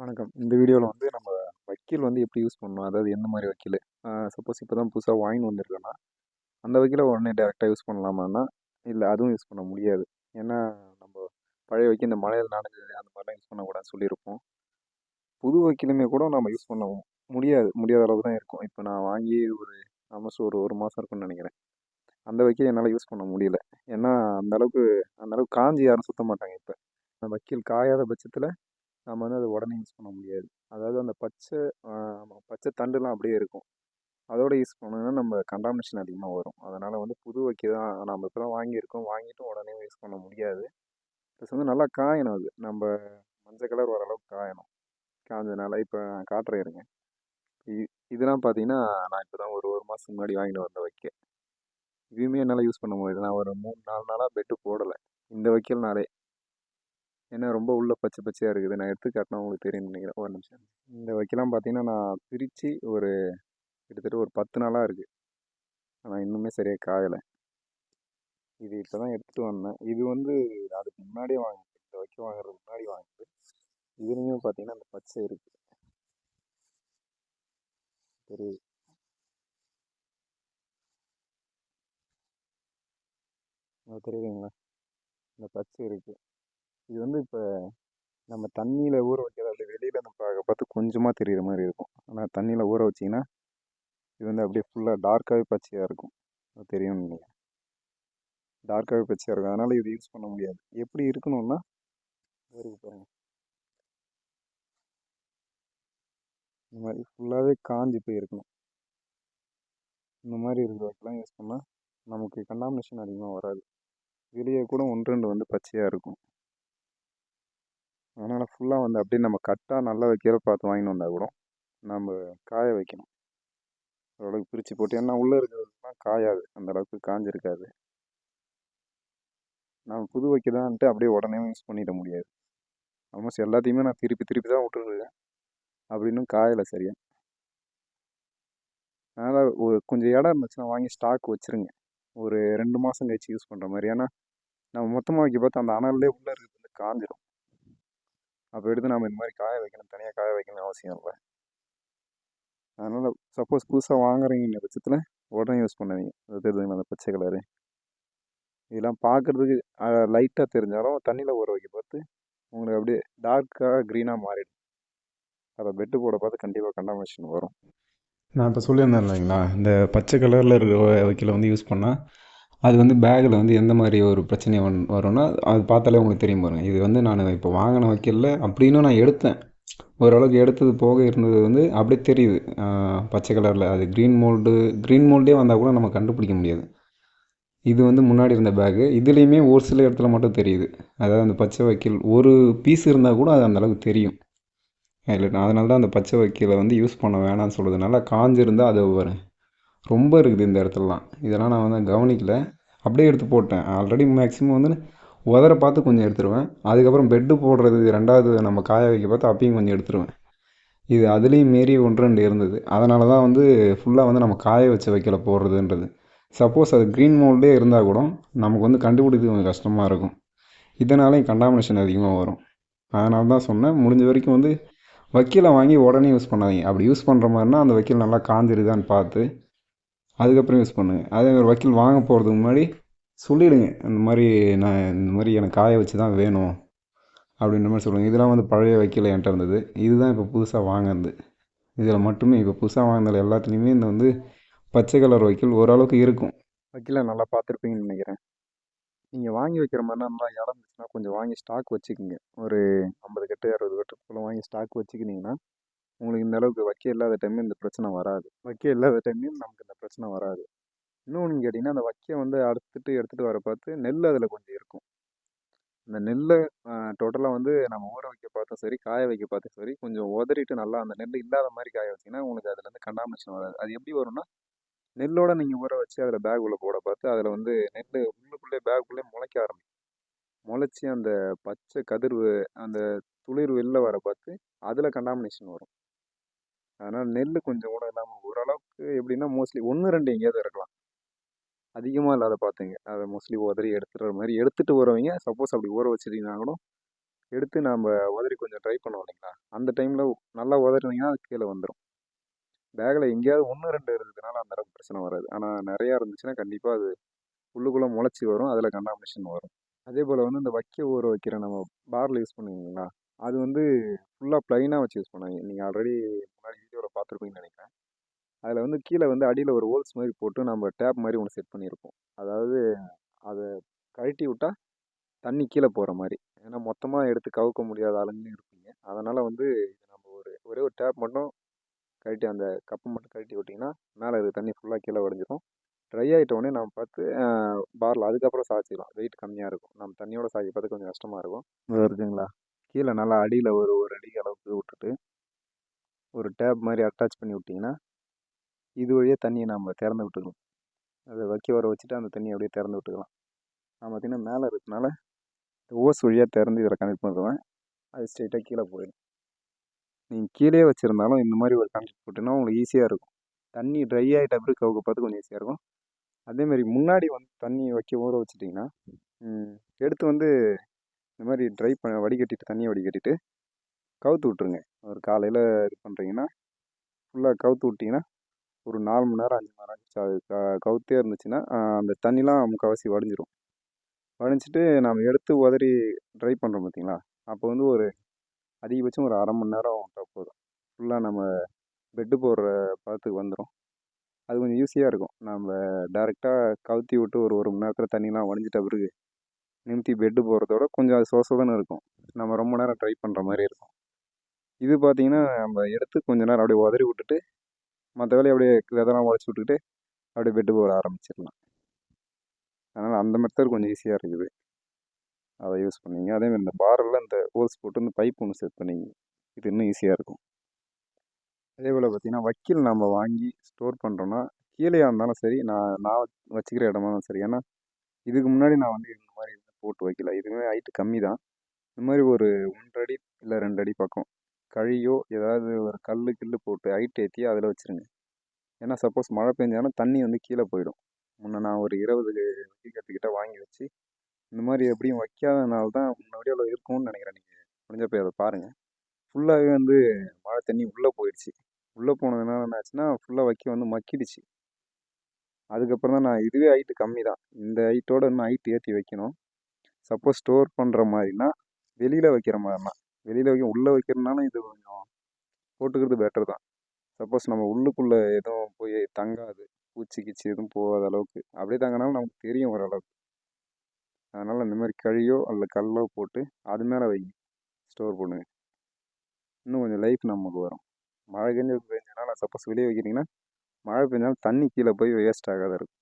வணக்கம். இந்த வீடியோவில் வந்து நம்ம வக்கீல் வந்து எப்படி யூஸ் பண்ணணும்? அதாவது எந்த மாதிரி வக்கீல் சப்போஸ் இப்போ தான் புதுசாக வாங்கின்னு வந்திருக்கோன்னா அந்த வக்கீலை உடனே டேரெக்டாக யூஸ் பண்ணலாமான்னா, இல்லை அதுவும் யூஸ் பண்ண முடியாது. ஏன்னா, நம்ம பழைய வைக்கோல் இந்த மழையில் நனைஞ்சது அந்த மாதிரிலாம் யூஸ் பண்ணக்கூடாதுன்னு சொல்லியிருப்போம். புது வக்கீலுமே கூட நம்ம யூஸ் பண்ண முடியாது. முடியாத அளவு தான் இருக்கும். இப்போ நான் வாங்கி ஒரு ஆல்மோஸ்ட் ஒரு ஒரு மாதம் இருக்கும்னு நினைக்கிறேன் அந்த வைக்கோல் என்னால் யூஸ் பண்ண முடியல. ஏன்னா, அந்த அளவுக்கு காஞ்சி யாரும் சுத்த மாட்டாங்க இப்போ அந்த வக்கீல் காயாத பட்சத்தில் நம்ம வந்து அதை உடனே யூஸ் பண்ண முடியாது. அதாவது அந்த பச்சை பச்சை தண்டுலாம் அப்படியே இருக்கும். அதோட யூஸ் பண்ணோம்னா நம்ம கண்டாமினேஷன் அதிகமாக வரும். அதனால் வந்து புது வைக்க தான் நம்ம இப்போ தான் வாங்கியிருக்கோம். வாங்கிட்டு உடனே யூஸ் பண்ண முடியாது. ப்ளஸ் வந்து நல்லா காயணும் அது. நம்ம மஞ்சள் கலர் வர அளவுக்கு காயணும். காஞ்சதுனால இப்போ நான் காட்டுறேன் இருங்க. இ இதெல்லாம் பார்த்தீங்கன்னா, நான் இப்போ தான் ஒரு ஒரு மாதத்துக்கு முன்னாடி வாங்கிட்டு வந்த வைக்க இதுவுமே என்னால் யூஸ் பண்ண முடியாது. நான் ஒரு மூணு நாலு நாளாக பெட்டு போடலை இந்த வைக்கோல்னாலே. ஏன்னா ரொம்ப உள்ள பச்சை பச்சையாக இருக்குது. நான் எடுத்து காட்டினா உங்களுக்கு தெரியும்னு நினைக்கிறேன் ஒரு நிமிஷம். இந்த வைக்கலாம் பார்த்தீங்கன்னா, நான் பிரித்து ஒரு கிட்டத்தட்ட ஒரு பத்து நாளாக இருக்குது ஆனால் இன்னுமே சரியாக காயலை இது இப்போ தான் எடுத்துகிட்டு வந்தேன். இது வந்து அதுக்கு முன்னாடியே வாங்கிது இந்த வைக்க வாங்குறதுக்கு முன்னாடி வாங்கிது இதுலேயும் பார்த்தீங்கன்னா, அந்த பச்சை இருக்குது தெரியுது. தெரியுதுங்களா? இந்த பச்சை இருக்குது இது வந்து இப்போ நம்ம தண்ணியில் ஊற வைக்கிறத அப்படி வெளியில் நம்ம பார்த்து கொஞ்சமாக தெரியிற மாதிரி இருக்கும். ஆனால் தண்ணியில் ஊற வச்சிங்கன்னா இது வந்து அப்படியே ஃபுல்லாக டார்க்காகவே பச்சையாக இருக்கும். அது தெரியும் நெனைக்கிறேன். டார்க்காகவே பச்சையாக இருக்கும். அதனால் இது யூஸ் பண்ண முடியாது. எப்படி இருக்கணும்னா, ஊருக்கு பாருங்க. இந்த மாதிரி ஃபுல்லாகவே காஞ்சு போய் இருக்கணும். இந்த மாதிரி இருக்கிற யூஸ் பண்ணால் நமக்கு கண்டாமினேஷன் அதிகமாக வராது. வெளியே கூட 1, 2 வந்து பச்சையாக இருக்கும். அதனால் ஃபுல்லாக வந்து அப்படியே நம்ம கட்டாக நல்லா வைக்கிற பார்த்து வாங்கிட்டு வந்தால் கூட, நம்ம காய வைக்கணும். ஓரளவுக்கு பிரித்து போட்டு ஏன்னா உள்ளே இருக்கிறதுலாம் காயாது. அந்த அளவுக்கு காஞ்சிருக்காது. நம்ம புது வைக்கதான்ட்டு அப்படியே உடனே யூஸ் பண்ணிட முடியாது. ஆல்மோஸ்ட் எல்லாத்தையுமே நான் திருப்பி திருப்பி தான் விட்டுருக்கேன். அப்படின்னும் காயலை சரியா. அதனால் ஒரு கொஞ்சம் இடம் இருந்துச்சுன்னா வாங்கி ஸ்டாக் வச்சுருங்க. ஒரு ரெண்டு மாதம் கழிச்சு யூஸ் பண்ணுற மாதிரி ஏன்னா, நம்ம மொத்தமாக வைக்க பார்த்து அந்த அனல்லே உள்ளே இருக்கிறது வந்து காஞ்சிரும். அப்போ எடுத்து நம்ம இந்த மாதிரி காய வைக்கணும். தனியாக காய வைக்கணும்னு அவசியம் இல்லை அதனால் சப்போஸ் புதுசாக வாங்குறீங்கன்ற பட்சத்தில் உடனே யூஸ் பண்ணுவீங்க அது தெரியுதுங்களா அந்த பச்சை கலரு? இதெல்லாம் பார்க்கறதுக்கு லைட்டாக தெரிஞ்சாலும் தண்ணியில் ஊற வைக்க பார்த்து, உங்களுக்கு அப்படியே டார்க்காக க்ரீனாக மாறிடும். அதை பெட்டு போட பார்த்து கண்டிப்பாக கண்டாமினேஷன் வரும். நான் இப்போ சொல்லியிருந்தேன் இல்லைங்களா? இந்த பச்சை கலரில் இருக்கிற வைக்கல வந்து யூஸ் பண்ணால் அது வந்து பேக்கில் வந்து எந்த மாதிரி ஒரு பிரச்சனை வந் வரும்னா, அது பார்த்தாலே உங்களுக்கு தெரியும் பாருங்கள் இது வந்து நான் இப்போ வாங்கின வைக்கோல்ல அப்படின்னு நான் எடுத்தேன். ஓரளவுக்கு எடுத்தது போக இருந்தது வந்து அப்படியே தெரியுது. பச்சை கலரில் அது க்ரீன் மோல்டு க்ரீன் மோல்டே வந்தால் கூட நம்ம கண்டுபிடிக்க முடியாது. இது வந்து முன்னாடி இருந்த பேக்கு. இதுலேயுமே ஒரு சில இடத்துல மட்டும் தெரியுது. அதாவது அந்த பச்சை வைக்கோல் ஒரு பீஸ் இருந்தால் கூட அது அந்தளவுக்கு தெரியும். இல்லை அதனால தான் அந்த பச்சை வைக்கலை வந்து யூஸ் பண்ண வேணாம்னு சொல்கிறதுனால காஞ்சிருந்தால் அது வரும் ரொம்ப இருக்குது இந்த இடத்துலலாம். இதெல்லாம் நான் வந்து கவனிக்கல. அப்படியே எடுத்து போட்டேன். ஆல்ரெடி மேக்ஸிமம் வந்து உதர பார்த்து கொஞ்சம் எடுத்துருவேன். அதுக்கப்புறம் பெட்டு போடுறது ரெண்டாவது நம்ம காய வைக்க பார்த்து அப்பயும் கொஞ்சம் எடுத்துருவேன். இது அதுலேயும் மீறி 1, 2 இருந்தது. அதனால தான் வந்து ஃபுல்லாக வந்து நம்ம காய வச்ச வைக்கல போடுறதுன்றது. சப்போஸ் அது க்ரீன் மோல்டே இருந்தால் கூட, நமக்கு வந்து கண்டுபிடிக்கிறது கொஞ்சம் கஷ்டமாக இருக்கும். இதனாலேயும் கண்டாமினேஷன் அதிகமாக வரும். அதனால தான் சொன்னேன். முடிஞ்ச வரைக்கும் வந்து வக்கீலை வாங்கி உடனே யூஸ் பண்ணாதீங்க. அப்படி யூஸ் பண்ணுற மாதிரினா அந்த வக்கீல் நல்லா காஞ்சிருக்கான்னு பார்த்து, அதுக்கப்புறம் யூஸ் பண்ணுங்கள் அதே ஒரு வக்கீல் வாங்க போகிறதுக்கு முன்னாடி சொல்லிவிடுங்க இந்த மாதிரி நான் இந்த மாதிரி எனக்கு காய வச்சு தான் வேணும். அப்படின்ற மாதிரி சொல்லுங்கள் இதெல்லாம் வந்து பழைய வைக்கோல் என்கிட்ட இருந்தது. இதுதான் இப்போ புதுசாக வாங்கினது இதில் மட்டுமே இப்போ புதுசாக வாங்குனதுல எல்லாத்துலேயுமே இந்த வந்து பச்சை கலர் வைக்கோல் ஓரளவுக்கு இருக்கும். வக்கீலை நல்லா பார்த்துருப்பீங்கன்னு நினைக்கிறேன் நீங்கள் வாங்கி வைக்கிற மாதிரிலாம் நல்லா இடம் இருந்துச்சுன்னா கொஞ்சம் வாங்கி ஸ்டாக் வச்சுக்கோங்க ஒரு 50 கட்டு, அறுபது கட்டுக்குள்ளே வாங்கி ஸ்டாக் வச்சுக்கினீங்கன்னா, உங்களுக்கு இந்த அளவுக்கு வக்கீல் இல்லாத டைம்ல இந்த பிரச்சனை வராது. வைக்கோல் இல்லாத டைம்லயும் நமக்கு பிரச்சனை வராது. இன்னொன்று கேட்டிங்கன்னா அந்த வைக்க வந்து அறுத்துட்டு எடுத்துகிட்டு வர பார்த்து நெல் அதில் கொஞ்சம் இருக்கும். அந்த நெல்லை டோட்டலாக வந்து நம்ம ஊற வைக்க பார்த்தும் சரி, காய வைக்க பார்த்தும் சரி, கொஞ்சம் உதறிட்டு நல்லா அந்த நெல் இல்லாத மாதிரி காய வச்சீங்கன்னா, உங்களுக்கு அதுலேருந்து கண்டாமினேஷன் வராது. அது எப்படி வரும்னா, நெல்லோட நீங்கள் ஊற வச்சு அதில் பேக் உள்ளே போட பார்த்து அதில் வந்து நெல் உள்ளுக்குள்ளே பேக்குள்ளே முளைக்க ஆரம்பிக்கும். முளைச்சி அந்த பச்சை கதிர்வு அந்த துளிர் வெளில வர பார்த்து, அதில் கண்டாமினேஷன் வரும். அதனால் நெல் கொஞ்சம் கூட இல்லாமல் ஓரளவுக்கு எப்படின்னா, மோஸ்ட்லி 1, 2 எங்கேயாவது இருக்கலாம். அதிகமாக இல்லாத பார்த்துங்க. அதை மோஸ்ட்லி உதறி எடுத்துடுற மாதிரி எடுத்துகிட்டு வரவங்க. சப்போஸ் அப்படி ஊற வச்சுட்டிங்கன்னா கூட, எடுத்து நாம் உதறி கொஞ்சம் ட்ரை பண்ணுவோம் இல்லைங்களா? அந்த டைமில் நல்லா உதறினீங்கன்னா அது கீழே வந்துடும் பேக்கில் எங்கேயாவது ஒன்று ரெண்டு இருந்ததுனால அந்த அளவுக்கு பிரச்சனை வராது. ஆனால் நிறையா இருந்துச்சுன்னா கண்டிப்பாக அது உள்ளுக்குள்ளே முளைச்சி வரும். அதில் கண்டாமினேஷன் வரும். அதே போல் வந்து இந்த வைக்க ஊற வைக்கிற நம்ம பார்ல யூஸ் பண்ணுவீங்களா அது வந்து ஃபுல்லாக ப்ளைனாக வச்சு யூஸ் பண்ணாங்க நீங்கள் ஆல்ரெடி முன்னாடி வீடியோவில் பார்த்துருப்பீங்கன்னு நினைக்கிறேன். அதில் வந்து கீழே வந்து அடியில் ஒரு ஹோல்ஸ் மாதிரி போட்டு நம்ம டேப் மாதிரி ஒன்று செட் பண்ணியிருப்போம். அதாவது அதை கழட்டி விட்டால் தண்ணி கீழே போகிற மாதிரி. ஏன்னா மொத்தமாக எடுத்து கவுக்க முடியாத ஆளுங்களும் இருப்பீங்க. அதனால் வந்து நம்ம ஒரு ஒரே ஒரு டேப் மட்டும் கழட்டி அந்த கப்பை மட்டும் கழட்டி விட்டிங்கன்னா மேலே இருக்க தண்ணி ஃபுல்லாக கீழே வடிஞ்சிடும் ட்ரை ஆகிட்ட உடனே நம்ம பார்த்து பாரில் அதுக்கப்புறம் சாய்ச்சிக்கலாம் வெயிட் கம்மியாக இருக்கும். நம்ம தண்ணியோட சாய்க்க பார்த்து கொஞ்சம் கஷ்டமாக இருக்கும். இது இருக்குங்களா? கீழே நல்லா அடியில் ஒரு ஒரு அடி அளவுக்கு விட்டுட்டு ஒரு டேப் மாதிரி அட்டாச் பண்ணி விட்டிங்கன்னா இது வழியாக தண்ணியை நம்ம திறந்து விட்டுக்கலாம். அதை வைக்க வர வச்சுட்டு அந்த தண்ணியை அப்படியே திறந்து விட்டுக்கலாம். நான் பார்த்திங்கன்னா மேலே இருக்கனால ஓஸ் வழியாக திறந்து இதில் கனெக்ட் பண்ணுவேன் அது ஸ்ட்ரைட்டாக கீழே போயிடும். நீங்கள் கீழே வச்சுருந்தாலும் இந்த மாதிரி ஒரு கனெக்ட் போட்டிங்கன்னா உங்களுக்கு ஈஸியாக இருக்கும். தண்ணி ட்ரை ஆகிட்ட பிறகு கவுக்க பார்த்து கொஞ்சம் ஈஸியாக இருக்கும். அதேமாரி முன்னாடி வந்து தண்ணி வைக்க ஊற வச்சுட்டிங்கன்னா எடுத்து வந்து இந்த மாதிரி ட்ரை பண்ண வடிகட்டிட்டு தண்ணியை வடிகட்டிட்டு கவுத்து விட்ருங்க ஒரு காலையில் இது பண்ணுறீங்கன்னா ஃபுல்லாக கவுத்து விட்டிங்கன்னா ஒரு நாலு மணி நேரம் அஞ்சு மணி நேரம் ஆச்சு அது க கவுத்தே இருந்துச்சுன்னா அந்த தண்ணிலாம் முக்கால்வாசி வடிஞ்சிரும். வடிஞ்சிட்டு நாம் எடுத்து உதறி ட்ரை பண்ணுறோம் பார்த்தீங்களா அப்போ வந்து ஒரு அதிகபட்சம் ஒரு அரை மணி நேரம் விட்டால் போதும். ஃபுல்லாக நம்ம பெட்டு போடுற பதத்துக்கு வந்துடும் அது கொஞ்சம் ஈஸியாக இருக்கும். நம்ம டேரெக்டாக கவுத்தி விட்டு ஒரு ஒரு மணி நேரத்தில் தண்ணிலாம் வடிஞ்சிட்ட பிறகு நிமித்தி பெட்டு போகிறதோட கொஞ்சம் அது சோசதானே இருக்கும். நம்ம ரொம்ப நேரம் ட்ரை பண்ணுற மாதிரி இருக்கும். இது பார்த்தீங்கன்னா நம்ம எடுத்து கொஞ்சம் நேரம் அப்படியே உதறி விட்டுட்டு மற்ற வேலையை அப்படியே விதெல்லாம் உடச்சி விட்டுக்கிட்டு அப்படியே பெட்டு போட ஆரம்பிச்சிடலாம். அதனால் அந்த மெத்தட் கொஞ்சம் ஈஸியாக இருக்குது. அதை யூஸ் பண்ணிங்க. அதேமாதிரி இந்த பாரில் இந்த ஹோல்ஸ் போட்டு இந்த பைப் ஒன்று செட் பண்ணிங்க. இது இன்னும் ஈஸியாக இருக்கும். அதே போல் பார்த்திங்கன்னா வக்கீல் நம்ம வாங்கி ஸ்டோர் பண்ணுறோன்னா கீழேயா இருந்தாலும் சரி நான் நான் வச்சுக்கிற இடமா இருந்தாலும் சரி. ஏன்னா இதுக்கு முன்னாடி நான் வந்து போட்டு வைக்கல. இதுவுமே ஹைட்டு கம்மி தான் இந்த மாதிரி ஒரு ஒன்றரை அடி இல்லை ரெண்டு அடி பக்கம் கழியோ ஏதாவது ஒரு கல் கில்லு போட்டு ஹைட் ஏற்றி அதில் வச்சுருங்க. ஏன்னா சப்போஸ் மழை பெஞ்சாலும் தண்ணி வந்து கீழே போயிடும். முன்ன நான் ஒரு இருபது வக்கிக்கத்துக்கிட்ட வாங்கி வச்சு இந்த மாதிரி எப்படியும் வைக்காதனால தான் முன்னாடி அவ்வளோ இருக்கும்னு நினைக்கிறேன் நீங்கள் முடிஞ்ச போய் அதை பாருங்கள் ஃபுல்லாகவே வந்து மழை தண்ணி உள்ளே போயிடுச்சு. உள்ளே போனதுனால என்ன ஆச்சுன்னா ஃபுல்லாக வைக்க வந்து மக்கிடுச்சு. அதுக்கப்புறம் தான் நான் இதுவே ஹைட்டு கம்மி தான் இந்த ஹைட்டோட இன்னும் ஹைட் ஏற்றி வைக்கணும். சப்போஸ் ஸ்டோர் பண்ணுற மாதிரினா வெளியில் வைக்கிற மாதிரினா வெளியில் வைக்க உள்ளே வைக்கிறனாலும் இது கொஞ்சம் போட்டுக்கிறது பெட்டர் தான். சப்போஸ் நம்ம உள்ளுக்குள்ளே எதுவும் போய் தங்காது பூச்சி கீச்சி எதுவும் போகாத அளவுக்கு. அப்படியே தங்கினாலும் நமக்கு தெரியும் ஓரளவுக்கு. அதனால் இந்த மாதிரி கழியோ அல்ல கல்லோ போட்டு அது மேலே வை ஸ்டோர் பண்ணுங்க. இன்னும் கொஞ்சம் லைஃப் நமக்கு வரும். மழை கஞ்சி பெஞ்சனால சப்போஸ் வெளியே வைக்கிறீங்கன்னா மழை பெஞ்சாலும் தண்ணி கீழே போய் வேஸ்ட் ஆகாத இருக்கும்